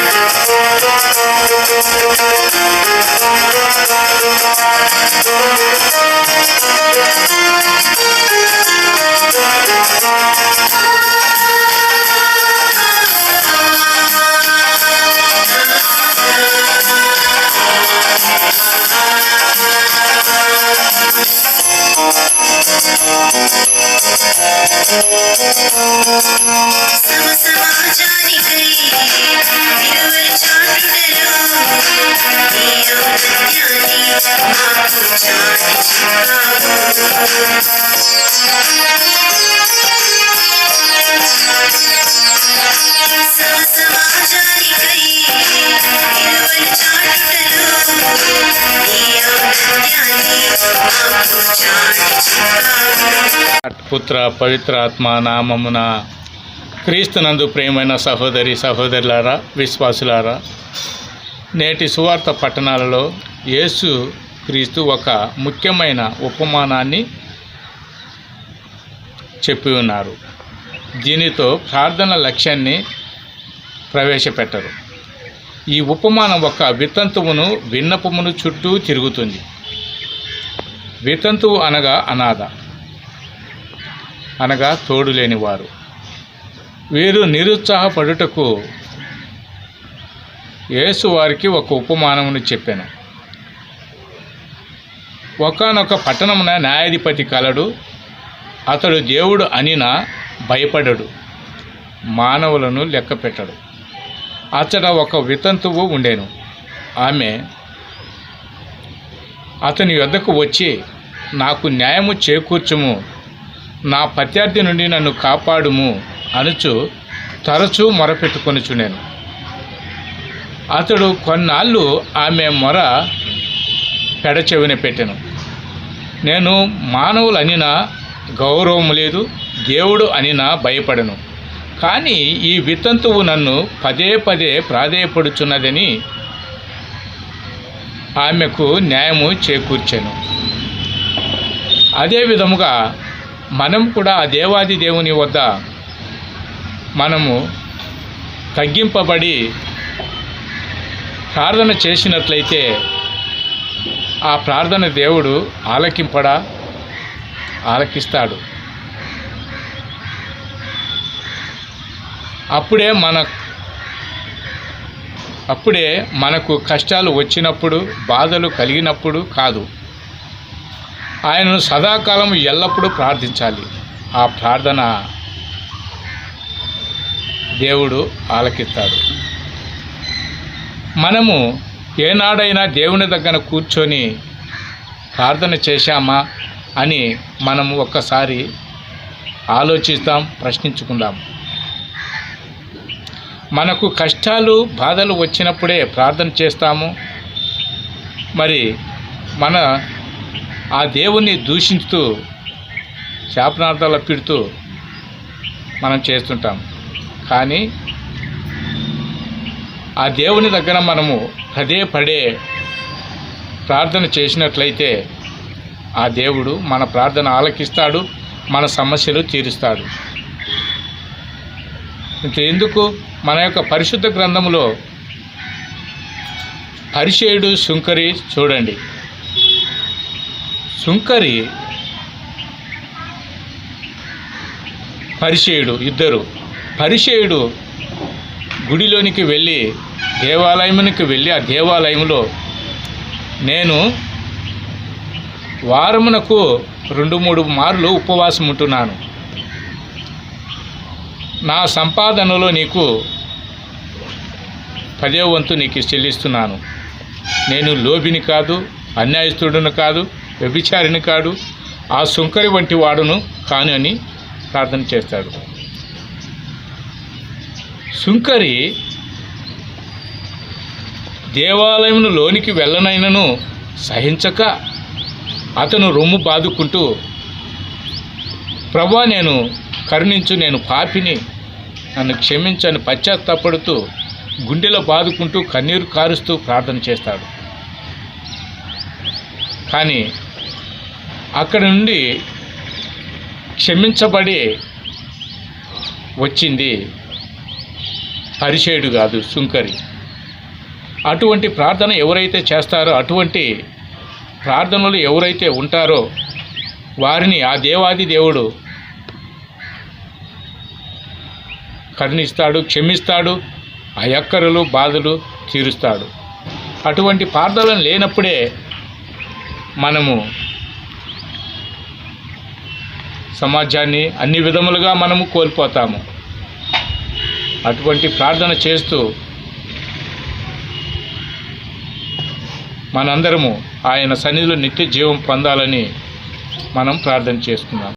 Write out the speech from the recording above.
Thank you. పుత్ర పవిత్ర ఆత్మ నామమున క్రీస్తునందు ప్రేమైన సహోదరి సహోదరులారా విశ్వాసులారా నేటి సువార్త పట్టణాలలో యేసు క్రీస్తు ఒక ముఖ్యమైన ఉపమానాన్ని చెప్పి ఉన్నారు. దీనితో ప్రార్థన లక్ష్యాన్ని ప్రవేశపెట్టరు. ఈ ఉపమానం ఒక వితంతువును విన్నపమును చుట్టూ తిరుగుతుంది. వితంతువు అనగా అనాథ. అనగా తోడు లేనివారు వీరు నిరుత్సాహపడుటకు యేసు వారికి ఒక ఉపమానమును చెప్పాను. ఒకనొక పట్టణమున న్యాయాధిపతి కలడు. అతడు దేవుడు అనిన భయపడడు మానవులను లెక్క పెట్టడు. అతడ ఒక వితంతువు ఉండేను. ఆమె అతని యొద్దకు వచ్చి నాకు న్యాయము చేకూర్చుము నా ప్రత్యర్థి నుండి నన్ను కాపాడుము అనుచు తరచూ మొరపెట్టుకొనుచునేను అతడు కొన్నాళ్ళు ఆమె మొర పెడచెవిన పెట్టెను. నేను మానవులు గౌరవం గౌరవము లేదు దేవుడు అని నా భయపడను. కానీ ఈ వితంతువు నన్ను పదే పదే ప్రాధేయపడుచున్నదని ఆమెకు న్యాయము చేకూర్చాను. అదే విధముగా మనం కూడా ఆ దేవాది దేవుని వద్ద మనము తగ్గింపబడి ప్రార్థన చేసినట్లయితే ఆ ప్రార్థన దేవుడు ఆలకింపడా ఆలకిస్తాడు. అప్పుడే మన అప్పుడే మనకు కష్టాలు వచ్చినప్పుడు బాధలు కలిగినప్పుడు కాదు. ఆయనను సదాకాలం ఎల్లప్పుడూ ప్రార్థించాలి. ఆ ప్రార్థన దేవుడు ఆలకిస్తాడు. మనము ఏనాడైనా దేవుని దగ్గర కూర్చొని ప్రార్థన చేశామా? అని మనం ఒక్కసారి ఆలోచిస్తాం ప్రశ్నించుకుందాం. మనకు కష్టాలు బాధలు వచ్చినప్పుడే ప్రార్థన చేస్తాము. మరి మన ఆ దేవుణ్ణి దూషిస్తూ శాపనార్థాలు పెడుతూ మనం చేస్తుంటాం. కానీ ఆ దేవుని దగ్గర మనము పదే పడే ప్రార్థన చేసినట్లయితే ఆ దేవుడు మన ప్రార్థన ఆలకిస్తాడు మన సమస్యలు తీరుస్తాడు. ఎందుకు? మన యొక్క పరిశుద్ధ గ్రంథములో పరిచేయుడు శుంకరి చూడండి. శుంకరి పరిచేయుడు ఇద్దరు. పరిచేయుడు గుడిలోనికి వెళ్ళి దేవాలయమునికి వెళ్ళి ఆ దేవాలయంలో నేను వారమునకు రెండు మూడు మార్లు ఉపవాసం ఉంటున్నాను. నా సంపాదనలో నీకు పదే వంతు నీకు చెల్లిస్తున్నాను. నేను లోభిని కాదు అన్యాయస్తుడును కాదు వ్యభిచారిని కాదు ఆ సుంకరి వంటి వాడును కాను అని ప్రార్థన చేస్తాడు. సుంకరి దేవాలయమును లోనికి వెళ్ళనైనను సహించక అతను రొమ్ము బాదుకుంటూ ప్రభా నేను కరుణించు నేను పాపిని నన్ను క్షమించని పశ్చాత్తాపడుతూ గుండెలో బాదుకుంటూ కన్నీరు కారుస్తూ ప్రార్థన చేస్తాడు. కానీ అక్కడ నుండి క్షమించబడి వచ్చింది పరిచయుడు కాదు సుంకరి. అటువంటి ప్రార్థన ఎవరైతే చేస్తారో అటువంటి ప్రార్థనలు ఎవరైతే ఉంటారో వారిని ఆ దేవాది దేవుడు కరుణిస్తాడు క్షమిస్తాడు ఆ ఎక్కరులు బాధలు తీరుస్తాడు. అటువంటి ప్రార్థనలు లేనప్పుడే మనము సమాజాన్ని అన్ని విధములుగా మనము కోల్పోతాము. అటువంటి ప్రార్థన చేస్తూ మనందరము ఆయన సన్నిధిలో నిత్య జీవం పొందాలని మనం ప్రార్థన చేస్తున్నాం.